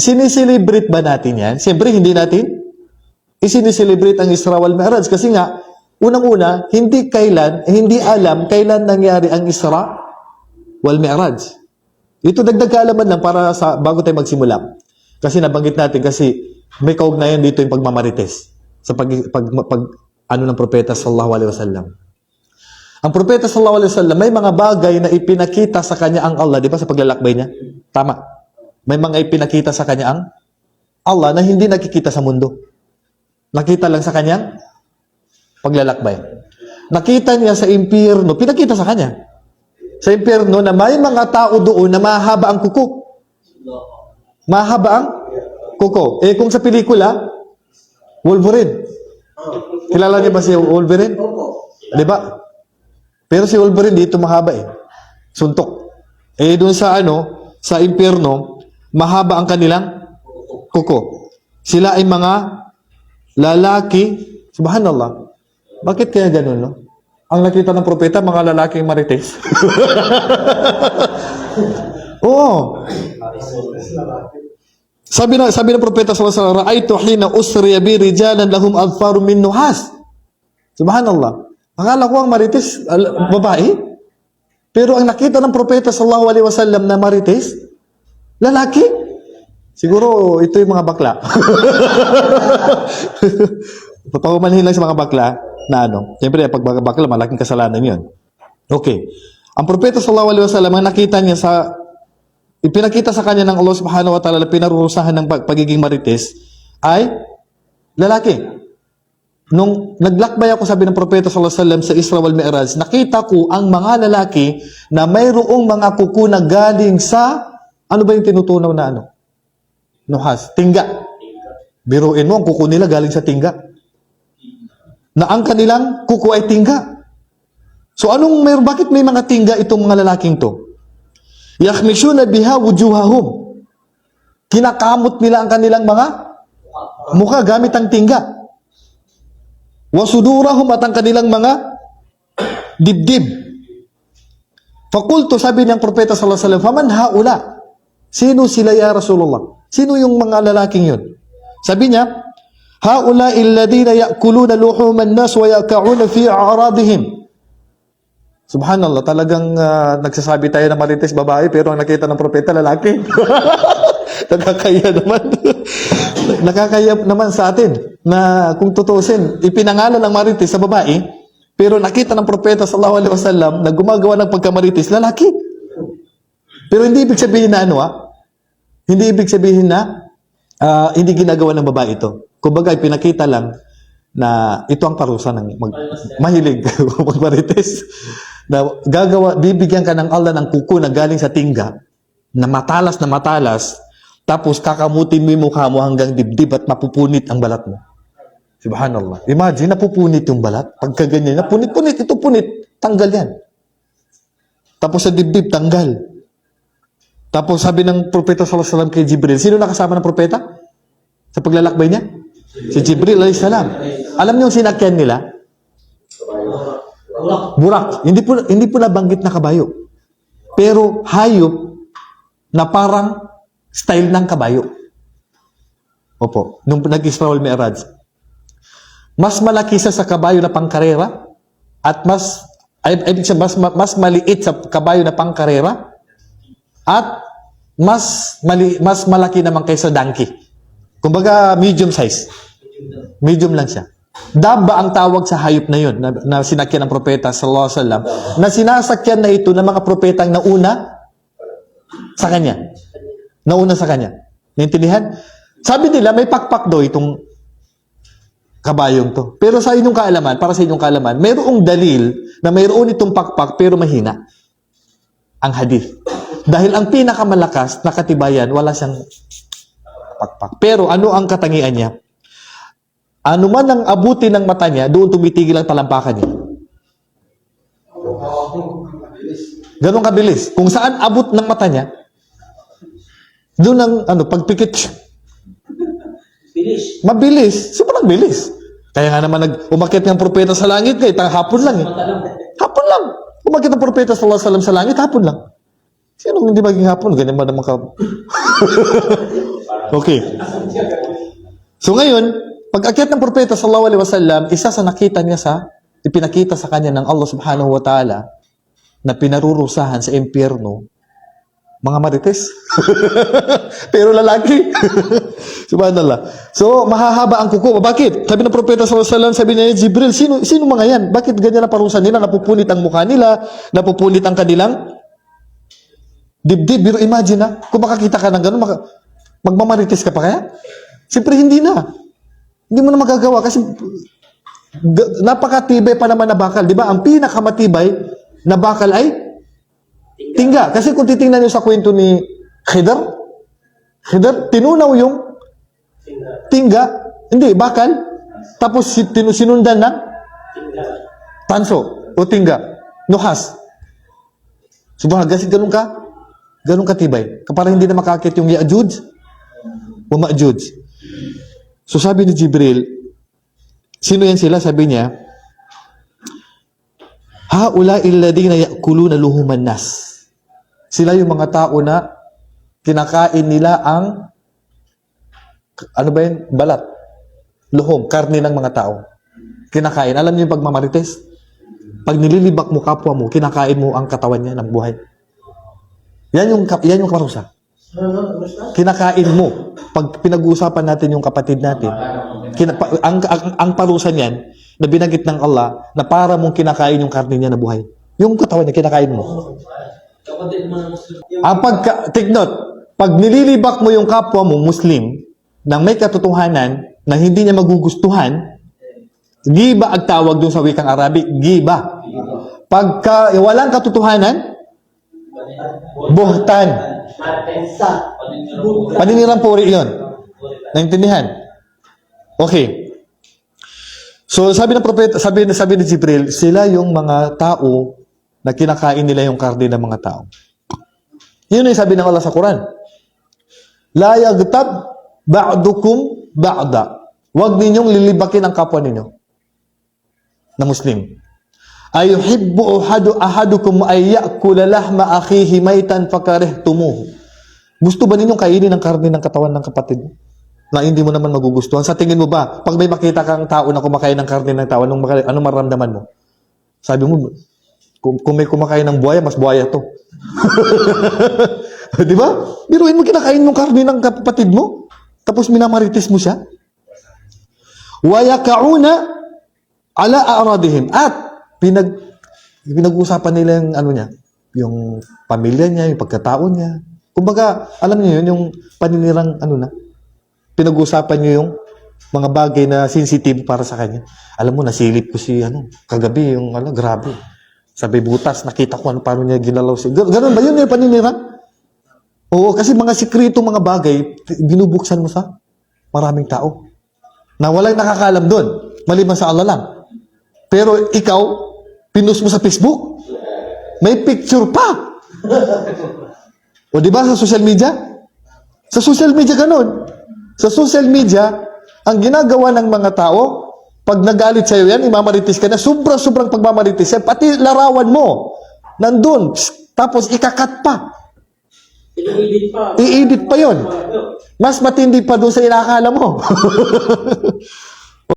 siniselebrate ba natin yan? Siyempre, hindi natin isiniselebrate ang Isra wal Mi'raj kasi nga, unang-una, hindi kailan, eh, hindi alam kailan nangyari ang Isra wal Mi'raj. Ito dagdag kaalaman lang para sa bago tayo magsimula. Kasi nabanggit natin kasi may kaugnayan dito yung pagmamarites sa pag, pag, pag ano ng propeta sallallahu alaihi wasallam. Ang propeta sallallahu alaihi wasallam may mga bagay na ipinakita sa kanya ang Allah, di ba sa paglalakbay niya? Tama. May mga ipinakita sa kanya ang Allah na hindi nakikita sa mundo. Nakita lang sa kanyang paglalakbay. Nakita niya sa impyerno, pinakita sa kanya. Sa impyerno na may mga tao doon na mahaba ang kuko. Mahaba ang kuko. Eh kung sa pelikula, Wolverine. Kilala niyo ba si Wolverine? Di ba? Pero si Wolverine dito mahaba eh. Suntok. Eh doon sa ano, sa impyerno, mahaba ang kanilang kuko. Sila ay mga lalaki, subhanallah. Bakit kaya ganun, no? Ang nakita ng propeta, mga lalaking marites. Oo. Sabi na sabi ng propeta sallallahu alaihi wasallam, "Ra'aytu hina usriya bi rijalan lahum adfaru min nuhas." Subhanallah. Akala ko ang marites al- babae. Pero ang nakita ng propeta sallallahu alaihi wasallam na marites, lalaki. Siguro ito yung mga bakla. Papahumanhin lang sa mga bakla na ano. Siyempre, pag bakla, malaking kasalanan yun. Okay. Ang propeta sallallahu alaihi wasallam, ang nakita niya sa ipinakita sa kanya ng Allah subhanahu wa ta'ala na pinarurusahan ng pag- pagiging marites ay lalaki. Nung naglakbay ako sabi ng propeta sallallahu alaihi wasallam sa Isra wal Mi'raj, nakita ko ang mga lalaki na mayroong mga kuko na galing sa ano ba yung tinutunaw na ano? Nuhas, tingga. Biruin mo ang kuko nila galing sa tingga. Na ang kanilang kuko ay tingga. So anong may bakit may mga tingga itong mga lalaking to? Yakhmishuna biha wujuhahum. Kinakamot nila ang kanilang mga mukha gamit ang tingga. Wasudurahum at ang kanilang mga dibdib. Fakulto sabi ng propeta sallallahu alaihi wasallam, "Faman haula?" Sino sila ya Rasulullah? Sino yung mga lalaking yun? Sabi niya, "Haula alladhina ya'kuluna luhuman nas wa yaka'una fi a'radihim." Subhanallah, talagang ah, nagsasabi tayo na marites babae pero ang nakita ng propeta lalaki. Nakakaya naman. Nakakaya naman sa atin na kung tutusin, ipinangalan ng marites sa babae pero nakita ng propeta sallallahu alaihi wasallam na gumagawa ng pagkamarites lalaki. Pero hindi ibig sabihin na ano ah, hindi ibig sabihin na ah, hindi ginagawa ng babae ito. Kumbaga, ipinakita lang na ito ang parusa ng mag, mahilig magmarites. Na gagawa, bibigyan ka ng Allah ng kuko na galing sa tingga, na matalas na matalas, tapos kakamutin mo yung mukha mo hanggang dibdib at mapupunit ang balat mo. Subhanallah. Imagine, napupunit yung balat. Pagka ganyan, napunit-punit, ito punit, tanggal yan. Tapos sa dibdib, tanggal. Tapos sabi ng propeta sallallahu alaihi wasallam kay Jibril, sino nakasama ng propeta? Sa paglalakbay niya? Si Jibril alayhi salam. Alam niyo sinakyan nila? Burak. Hindi po hindi po nabanggit na kabayo. Pero hayop na parang style ng kabayo. Opo, nung nag-Isra wal Mi'raj. Mas malaki siya sa kabayo na pangkarera at mas ay, ay, mas, mas maliit sa kabayo na pangkarera at mas mali, mas malaki naman kaysa donkey. Kumbaga medium size. Medium lang siya. Daba ang tawag sa hayop na yun na, na sinakyan ng propeta sallallahu alaihi wasallam na sinasakyan na ito ng mga propetang nauna sa kanya. Nauna sa kanya. Naintindihan? Sabi nila may pakpak daw itong kabayong to. Pero sa inyong kaalaman, para sa inyong kaalaman, mayroong dalil na mayroon itong pakpak pero mahina. Ang hadith. Dahil ang pinakamalakas na katibayan, wala siyang pakpak. Pero ano ang katangian niya? Ano man ang abuti ng mata niya, doon tumitigil ang talampakan niya. Ganon kabilis. Kung saan abot ng mata niya, doon ang ano, pagpikit, Bilis. mabilis. Sobrang bilis. Kaya nga naman nag umakyat ng propeta sa langit, ang hapon lang eh. Hapon lang. Umakyat ng propeta sallallahu alaihi wasallam sa langit, hapon lang. Sino hindi maging hapon? Ganyan ba naman ka? Okay. So ngayon, pag akyat ng propeta sallallahu alaihi wasallam, isa sa nakita niya sa ipinakita sa kanya ng Allah subhanahu wa ta'ala na pinarurusahan sa impyerno mga marites. Pero lalaki. Subhanallah. So, mahahaba ang kuko. Bakit? Sabi ng propeta sallallahu alaihi wasallam, sabi niya, Jibril, sino, sino mga yan? Bakit ganyan ang parusa nila? Napupunit ang mukha nila, napupunit ang kanilang dibdib. Pero imagine na, kung makakita ka ng gano'n, maka, magmamarites ka pa kaya? Siyempre, hindi na. Hindi mo na magagawa kasi napakatibay pa naman na bakal. Di ba? Ang pinakamatibay na bakal ay tingga. Kasi kung titingnan nyo sa kwento ni Khidr, Khidr, tinunaw yung tingga, hindi, bakal, tapos si- tinu- sinundan ng tanso o tingga, nuhas. Subhanallah, kasi ganun ka, ganun katibay. Para hindi na makakit yung Ya'juj o Ma'juj. So sabi ni Jibril, sino yan sila? Sabi niya, Haula illadina ya'kuluna luhuman nas. Sila yung mga tao na kinakain nila ang ano ba yun? Balat. Luhom, karne ng mga tao. Kinakain. Alam niyo yung pagmamarites? Pag nililibak mo kapwa mo, kinakain mo ang katawan niya ng buhay. Yan yung, yan yung karusa. Kinakain mo. Pag pinag-uusapan natin yung kapatid natin, kina, ang, ang, ang parusa niyan, na binagit ng Allah, na para mong kinakain yung karne niya na buhay. Yung katawan niya, kinakain mo. Ang pagka, take note, pag nililibak mo yung kapwa mo, Muslim, nang may katotohanan na hindi niya magugustuhan, giba ang tawag dun sa wikang Arabic, giba. Pagka walang katotohanan, buhtan. Paninirang puri yun. Naintindihan? Okay. So sabi ng propeta, sabi, sabi ni Jibril, sila yung mga tao na kinakain nila yung karne ng mga tao. Yun yung sabi ng Allah sa Quran. La yagtab ba'dukum ba'da. Huwag ninyong lilibakin ang kapwa ninyo na Muslim. Ayuhibbu ahadu ahadukum ay ya'kula lahma akhihi maitan fakarihtumuhu. Gusto ba ninyong kainin ang karne ng katawan ng kapatid mo? Na hindi mo naman magugustuhan. Sa tingin mo ba, pag may makita kang tao na kumakain ng karne ng tao, anong, anong maramdaman mo? Sabi mo, kung, kung may kumakain ng buhaya, mas buhaya to. Di ba? Biruin mo kinakain yung karne ng kapatid mo, tapos minamarites mo siya. Wayakauna ala a'radihim. At pinag pinag-usapan nila yung ano niya, yung pamilya niya, yung pagkatao niya. Kumbaga, alam niyo yun, yung paninirang ano na, pinag-usapan niyo yung mga bagay na sensitive para sa kanya. Alam mo, nasilip ko si ano, kagabi, yung ano, grabe. Sabi butas, nakita ko ano, paano niya ginalaw si... Gan- Ganun ba yun yung paninira? Oo, kasi mga sikrito, mga bagay, binubuksan mo sa maraming tao. Na walang nakakalam doon. Maliban sa Allah lang. Pero ikaw, pinus mo sa Facebook, may picture pa. o di ba sa social media? Sa social media ganun. Sa social media, ang ginagawa ng mga tao, pag nagalit sa'yo yan, imamaritis ka na, sobra-sobrang pagmamaritis yan, pati larawan mo, nandun, tapos ikakat pa. Ini-edit pa. I-edit pa yon. Mas matindi pa doon sa inakala mo.